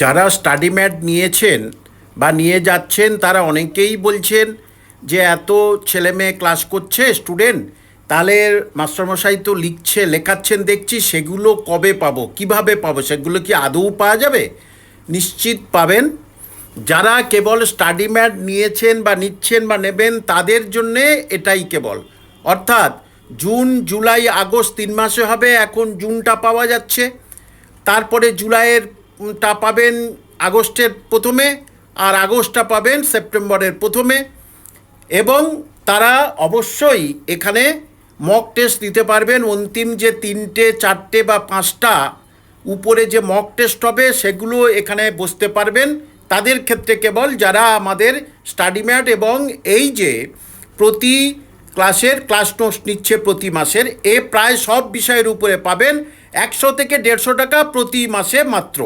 যারা study mat নিয়েছেন বা নিয়ে যাচ্ছেন, তারা অনেকেই বলছেন যে, এত ছেলে মেয়ে ক্লাস করছে স্টুডেন্ট তাহলে মাস্টারমশাই তো লিখছে, লেখাচ্ছেন, দেখছি, সেগুলো কবে পাবো? কীভাবে পাবো? সেগুলো কি আদৌ পাওয়া যাবে? নিশ্চিত পাবেন। যারা কেবল স্টাডি ম্যাট নিয়েছেন বা নিচ্ছেন বা নেবেন, তাদের জন্যে এটাই কেবল। অর্থাৎ, জুন, জুলাই, আগস্ট তিন মাসে হবে, এখন জুনটা পাওয়া যাচ্ছে। তারপরে জুলাইয়ের টা পাবেন আগস্টের প্রথমে আর আগস্টটা পাবেন সেপ্টেম্বরের প্রথমে। এবং তারা অবশ্যই এখানে মক টেস্ট দিতে পারবেন। অন্তিম যে তিনটে, চারটে বা পাঁচটা উপরে যে মক টেস্ট হবে, সেগুলো এখানে বসতে পারবেন। তাদের ক্ষেত্রে কেবল যারা আমাদের স্টাডি ম্যাট এবং এই যে প্রতি ক্লাসের ক্লাস নোটস নিচ্ছে প্রতি মাসের, এ প্রায় সব বিষয়ের উপরে পাবেন। একশো থেকে দেড়শো টাকা প্রতি মাসে মাত্র।